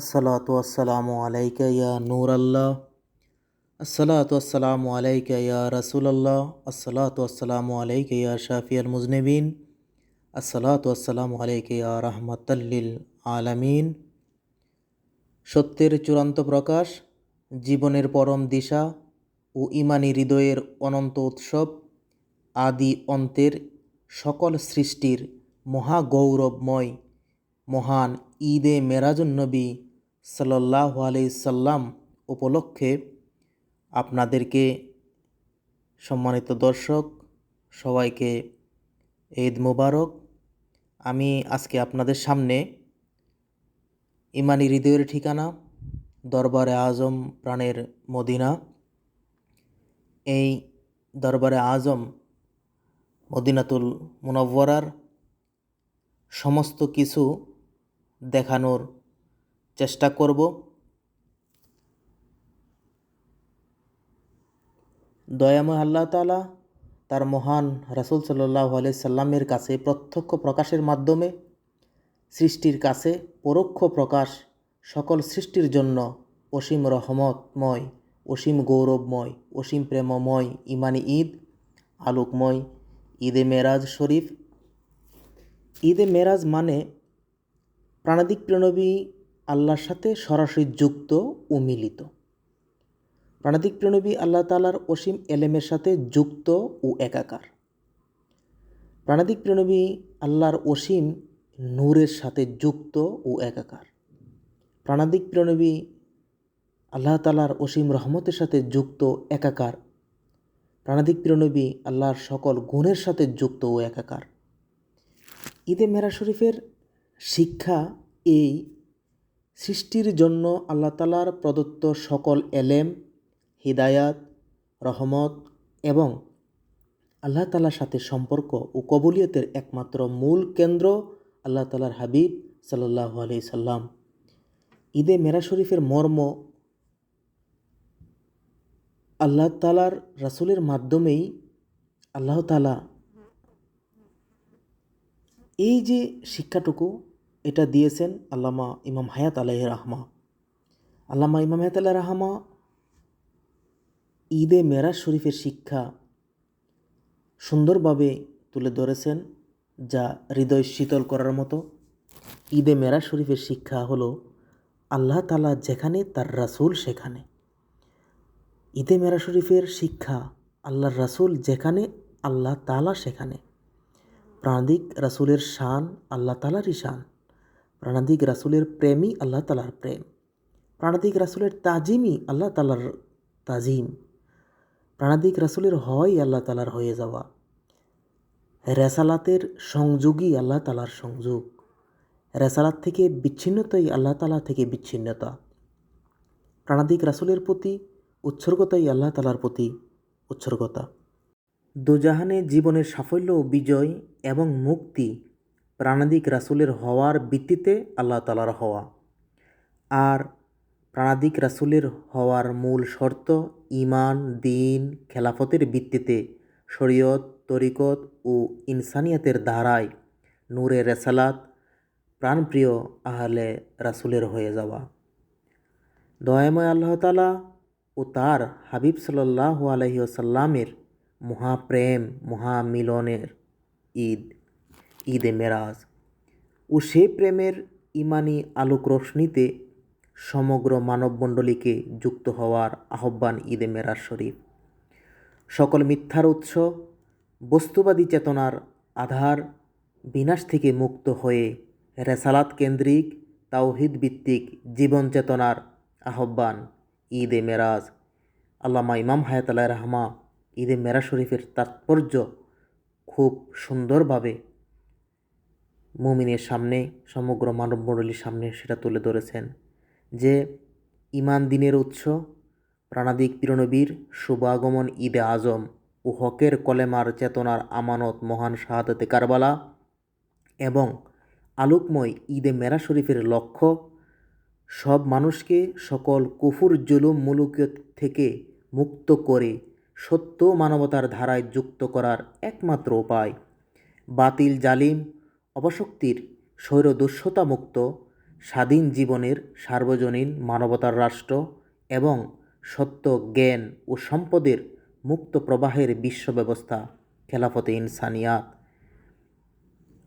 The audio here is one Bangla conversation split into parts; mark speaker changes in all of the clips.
Speaker 1: আসসালাতু আসসালামু আলাইকা ইয়া নূর আল্লাহ আসসালাতু আসসালামু আলাইকা ইয়া রাসূলুল্লাহ। আসসালাতু আসসালামু আলাইকা ইয়া শাফিয়াল মুজনিবিন। আসসালাতু আসসালামু আলাইকা ইয়া রাহমাতাল্লিল আলামিন। সত্যের চূড়ান্ত প্রকাশ, জীবনের পরম দিশা ও ইমানি হৃদয়ের অনন্ত উৎসব, আদি অন্তের সকল সৃষ্টির মহাগৌরবময় মহান ঈদে মেরাজুন্নবী সাল্লাহ সাল্লাম উপলক্ষে আপনাদেরকে সম্মানিত দর্শক, সবাইকে ঈদ মুবারক। আমি আজকে আপনাদের সামনে ইমানি হৃদয়ের ঠিকানা, দরবারে আজম প্রাণের মদিনা। এই দরবারে আজম মদিনাতুল মুনব্বরার সমস্ত কিছু দেখানোর চেষ্টা করব। দয়াময় আল্লাহ তালা তার মহান রাসুল সাল্লাহ সাল্লামের কাছে প্রত্যক্ষ প্রকাশের মাধ্যমে সৃষ্টির কাছে পরোক্ষ প্রকাশ সকল সৃষ্টির জন্য অসীম রহমতময়, অসীম গৌরবময়, অসীম প্রেমময়, ইমানি ঈদ, আলোকময়, ঈদে মেরাজ শরীফ। ঈদে মেরাজ মানে প্রাণাদিক প্রণবী আল্লাহর সাথে সরাসরি যুক্ত ও মিলিত। প্রাণাদিক প্রণবী আল্লাহ তালার অসীম এলেমের সাথে যুক্ত ও একাকার। প্রাণাদিক প্রণবী আল্লাহর অসীম নূরের সাথে যুক্ত ও একাকার। প্রাণাদিক প্রণবী আল্লাহ তালার অসীম রহমতের সাথে যুক্ত, একাকার। প্রাণাদিক প্রণবী আল্লাহর সকল গুণের সাথে যুক্ত ও একাকার। ঈদে মেরা শরীফের শিক্ষা এই সৃষ্টির জন্য আল্লাহ তালার প্রদত্ত সকল এলেম, হিদায়াত, রহমত এবং আল্লাহ তালার সাথে সম্পর্ক ও কবুলিয়তের একমাত্র মূল কেন্দ্র আল্লাহ তালার হাবিব সাল্লাহ আলি সাল্লাম। ঈদে মেরা শরীফের মর্ম আল্লাহ তালার রাসুলের মাধ্যমেই আল্লাহ তালা এই যে শিক্ষাটুকু এটা দিয়েছেন আল্লামা ইমাম হায়াত আলাহ রাহমা। আল্লামা ইমাম হায়াত আল্লাহ রাহমা ঈদে মেরাজ শরীফের শিক্ষা সুন্দরভাবে তুলে ধরেছেন, যা হৃদয় শীতল করার মতো। ঈদে মেরাজ শরীফের শিক্ষা হলো আল্লাহ তালা যেখানে, তার রাসুল সেখানে। ঈদে মেরা শরীফের শিক্ষা আল্লাহর রাসুল যেখানে, আল্লাহ তালা সেখানে। প্রাণাদিক রাসুলের শান আল্লাহ তালারই শান। প্রাণাদিক রাসুলের প্রেমই আল্লাহ তালার প্রেম। প্রাণাদিক রাসুলের তাজিমই আল্লাহ তালার তাজিম। প্রাণাদিক রাসুলের হয় আল্লাহ তালার হয়ে যাওয়া। রেসালাতের সংযোগই আল্লাহ তালার সংযোগ। রেসালাত থেকে বিচ্ছিন্নতাই আল্লাহ তালা থেকে বিচ্ছিন্নতা। প্রাণাদিক রাসুলের প্রতি উৎসর্গতাই আল্লাহ তালার প্রতি উৎসর্গতা। দুজাহানে জীবনের সাফল্য ও বিজয় এবং মুক্তি প্রাণাদিক রাসুলের হওয়ার ভিত্তিতে আল্লাহ তালার হওয়া। আর প্রাণাদিক রাসুলের হওয়ার মূল শর্ত ইমান দিন, খেলাফতের ভিত্তিতে শরীয়ত, তরিকত ও ইনসানিয়াতের ধারায় নূরে রেসালাত প্রাণপ্রিয় আহলে রাসুলের হয়ে যাওয়া। দয়াময় আল্লাহ তালা ও তার হাবিব সাল্লাহ আলহিউসাল্লামের মহাপ্রেম, মহামিলনের ঈদ ঈদে মেরাজ ও সে প্রেমের ইমানি আলোক রোশনীতে সমগ্র মানবমণ্ডলীকে যুক্ত হওয়ার আহ্বান ঈদে মেরাজ শরীফ। সকল মিথ্যার উৎস, বস্তুবাদী চেতনার আধার বিনাশ থেকে মুক্ত হয়ে রেসালাত কেন্দ্রিক তাওহিদ ভিত্তিক জীবন চেতনার আহ্বান ঈদে মেরাজ। আল্লামা ইমাম হায়াত আল্লাহ রহমা ঈদে মেরা শরীফের তাৎপর্য খুব সুন্দরভাবে মুমিনের সামনে, সমগ্র মানবমণ্ডলীর সামনে সেটা তুলে ধরেছেন যে ইমান দিনের উৎস, প্রাণাদিক পিরনবীর শুভাগমন ঈদে আজম ও হকের কলেমার চেতনার আমানত মহান শাহাদতে কারবালা এবং আলোকময় ঈদে মেরা শরীফের লক্ষ্য, সব মানুষকে সকল কুফুর জুলুম মুলুকিয়ত থেকে মুক্ত করে সত্য মানবতার ধারায় যুক্ত করার একমাত্র উপায়। বাতিল জালিম অবশক্তির স্বৈর দুঃস্বতামুক্ত স্বাধীন জীবনের সার্বজনীন মানবতার রাষ্ট্র এবং সত্য, জ্ঞান ও সম্পদের মুক্ত প্রবাহের বিশ্ব ব্যবস্থা খেলাফতে ইনসানিয়াত।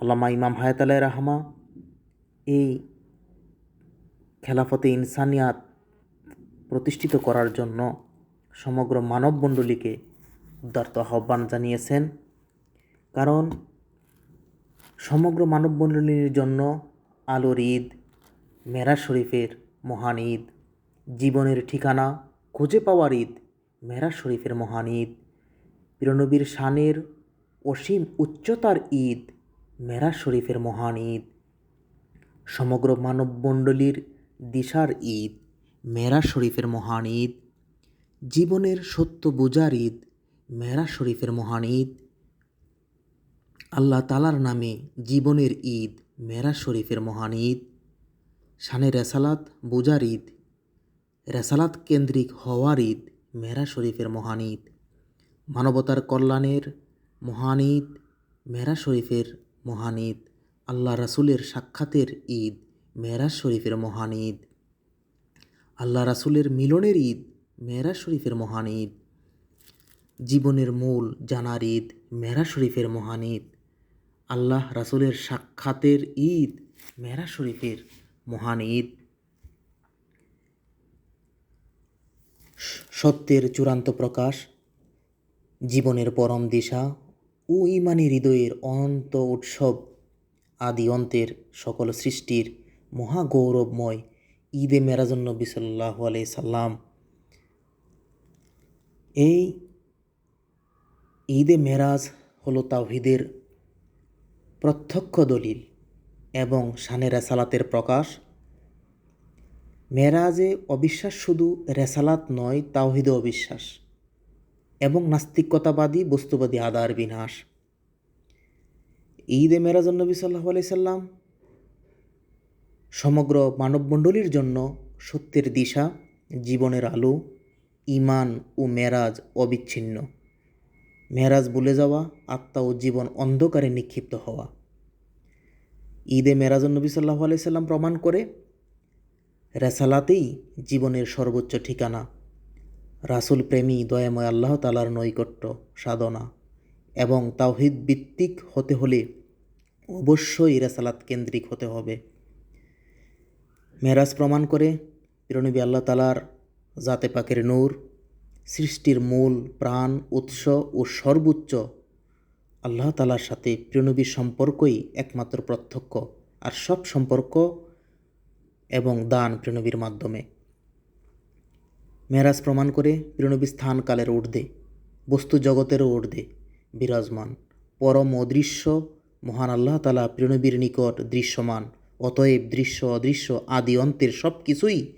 Speaker 1: আল্লামা ইমাম হায়াত আলাই রাহমা এই খেলাফতে ইনসানিয়াত প্রতিষ্ঠিত করার জন্য সমগ্র মানবমণ্ডলীকে উদার্ত আহ্বান জানিয়েছেন। কারণ সমগ্র মানবমণ্ডলীর জন্য আলোর ঈদ মেরা শরীফের মহান ঈদ জীবনের ঠিকানা খুঁজে পাওয়ার ঈদ মেরা শরীফের মহান ঈদ প্রিয়নবীর শানের অসীম উচ্চতার ঈদ মেরা শরীফের মহান ঈদ সমগ্র মানবমণ্ডলীর দিশার ঈদ মেরা শরীফের মহান ঈদ জীবনের সত্য বোঝার ঈদ মেরা শরীফের মহান ঈদ আল্লাহ তালার নামে জীবনের ঈদ মেরা শরীফের মহান ঈদ। শানে রেসালাত বোঝার ঈদ। রেসালাত কেন্দ্রিক হওয়ার ঈদ মেরা শরীফের মহান ঈদ। মানবতার কল্যাণের মহান ঈদ মেরা শরীফের মহান ঈদ। আল্লাহ রাসুলের সাক্ষাতের ঈদ, মেরাজ শরীফের মহান ঈদ। আল্লাহ রাসুলের মিলনের ঈদ, মেরাজ শরীফের মহান ঈদ। জীবনের মূল জানার ঈদ মেরা শরীফের মহান ঈদ। আল্লাহ রাসুলের সাক্ষাতের ঈদ মেরা শরীফের মহান ঈদ। সত্যের চূড়ান্ত প্রকাশ, জীবনের পরম দিশা ও ইমানি হৃদয়ের অনন্ত উৎসব আদি অন্তের সকল সৃষ্টির মহাগৌরবময় ঈদে মেরাজন্নবী সাল্লাহ আলাই সাল্লাম। এই ঈদে মেরাজ হলো তাওহিদের প্রত্যক্ষ দলিল এবং শানে রেসালাতের প্রকাশ। মেরাজে অবিশ্বাস শুধু রেসালাত নয় তাওহিদে অবিশ্বাস এবং নাস্তিকতাবাদী, বস্তুবাদী, আদার বিনাশ। ঈদে মেরাজন্নবী সাল্লাহ আলাই সাল্লাম সমগ্র মানবমণ্ডলীর জন্য সত্যের দিশা, জীবনের আলো ইমান ও মেরাজ অবিচ্ছিন্ন। মেরাজ ভুলে যাওয়া, আত্মা ও জীবন অন্ধকারে নিক্ষিপ্ত হওয়া। ঈদে মেরাজন্নবী সাল্লাহ আলাইসাল্লাম প্রমাণ করে, রেসালাতেই জীবনের সর্বোচ্চ ঠিকানা। রাসুল প্রেমী, দয়াময় আল্লাহ তালার নৈকট্য, সাধনা এবং তাওহিদ ভিত্তিক হতে হলে অবশ্যই রেসালাত কেন্দ্রিক হতে হবে। মেরাজ প্রমাণ করে পিরনবী আল্লাহ তালার জাতে পাকের নূর সৃষ্টির মূল, প্রাণ, উৎস ও সর্বোচ্চ আল্লাহ তালার সাথে প্রিয়নবীর সম্পর্কই একমাত্র প্রত্যক্ষ আর সব সম্পর্ক এবং দান প্রিয়নবীর মাধ্যমে। মেরাজ প্রমাণ করে প্রিয়নবী স্থান কালের ঊর্ধ্বে, বস্তু জগতেরও ঊর্ধ্বে বিরাজমান। পরম অদৃশ্য, মহান আল্লাহ তালা প্রিয়নবীর নিকট দৃশ্যমান, অতএব দৃশ্য অদৃশ্য, আদি অন্তের সব কিছুই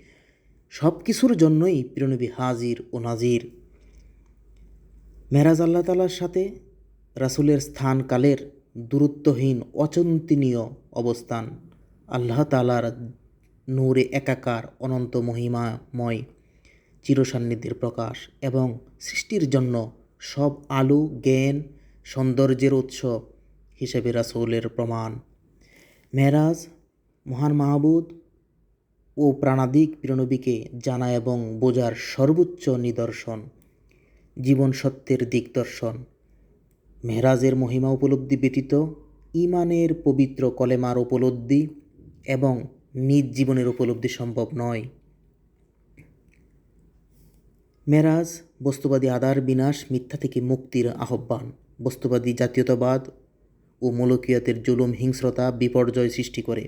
Speaker 1: সব কিছুর জন্যই প্রিয়নবী হাজির ও নাজির। মেরাজ আল্লাহ তালার সাথে রাসুলের স্থান কালের দূরত্বহীন, অচন্তনীয় অবস্থান আল্লাহ তালার নূরে একাকার, অনন্ত মহিমাময় চিরসান্নিধ্যের প্রকাশ এবং সৃষ্টির জন্য সব আলো, জ্ঞান, সৌন্দর্যের উৎস হিসেবে রাসুলের প্রমাণ। মেরাজ, মহান মাহবুদ ও প্রাণাদিক প্রিয়নবীকে জানা এবং বোঝার সর্বোচ্চ নিদর্শন, জীবন সত্যের দিকদর্শন মেহরাজের মহিমা উপলব্ধি ব্যতীত ইমানের পবিত্র কলেমার উপলব্ধি এবং নিজ জীবনের উপলব্ধি সম্ভব নয়। মেরাজ বস্তুবাদী আদার বিনাশ, মিথ্যা থেকে মুক্তির আহ্বান। বস্তুবাদী জাতীয়তাবাদ ও মৌলকীয়তের জুলুম, হিংস্রতা, বিপর্যয় সৃষ্টি করে।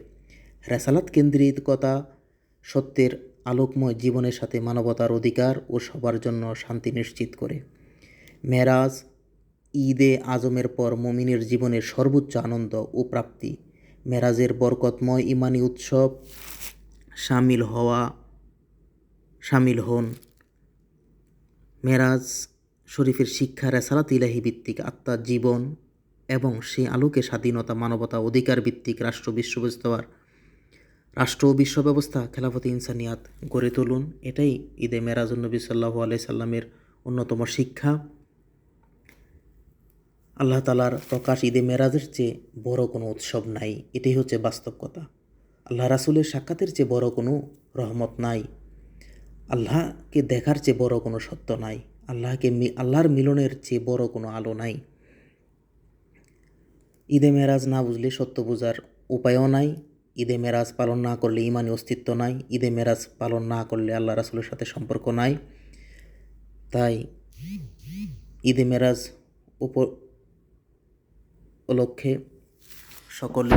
Speaker 1: রেসালাত কেন্দ্রিকতা সত্যের আলোকময় জীবনের সাথে মানবতার অধিকার ও সবার জন্য শান্তি নিশ্চিত করে। মেরাজ, ঈদে আজমের পর মমিনের জীবনের সর্বোচ্চ আনন্দ ও প্রাপ্তি। মেরাজের বরকতময় ইমানি উৎসব সামিল হওয়া, সামিল হন। মেরাজ শরীফের শিক্ষা রেসালাত ইলাহি ভিত্তিক আত্মার জীবন এবং সেই আলোকে স্বাধীনতা, মানবতা, অধিকার ভিত্তিক রাষ্ট্র বিশ্বব্যবস্থার রাষ্ট্র ও বিশ্ব ব্যবস্থা খেলাফতি ইনসানিয়াত গড়ে তুলুন। এটাই ঈদে মেরাজুন্নবী সাল্লাহ আলাই সাল্লামের অন্যতম শিক্ষা। আল্লাহ তালার প্রকাশ ঈদে মেরাজের চেয়ে বড় কোনো উৎসব নাই। এটাই হচ্ছে বাস্তব কথা আল্লাহ রাসুলের সাক্ষাতের চেয়ে বড় কোনো রহমত নাই। আল্লাহকে দেখার চেয়ে বড় কোনো সত্য নাই। আল্লাহকে আল্লাহর মিলনের চেয়ে বড় কোনো আলো নাই। ঈদে মেরাজ না বুঝলে সত্য বোঝার উপায়ও নাই। ঈদে মেরাজ পালন না করলে ইমানি অস্তিত্ব নাই, ঈদে মেরাজ পালন না করলে আল্লাহ রাসুলের সাথে সম্পর্ক নাই। তাই ঈদে মেরাজ উপ উপলক্ষে সকলে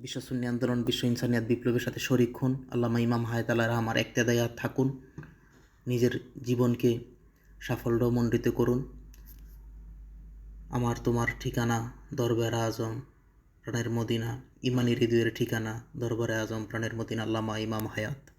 Speaker 1: বিশ্বসুন্নি আন্দোলন, বিশ্ব ইনসানিয়াত বিপ্লবের সাথে শরিক হন। আল্লামা ইমাম হায়াত আল্লাহ আমার একতেদায়াত থাকুন। নিজের জীবনকে সাফল্যমণ্ডিত করুন। আমার তোমার ঠিকানা দরবারে আজম প্রাণের মদিনা। ইমানি হৃদয়ের ঠিকানা দরবারে আজম প্রাণের মতিন আল্লামা ইমাম হায়াত।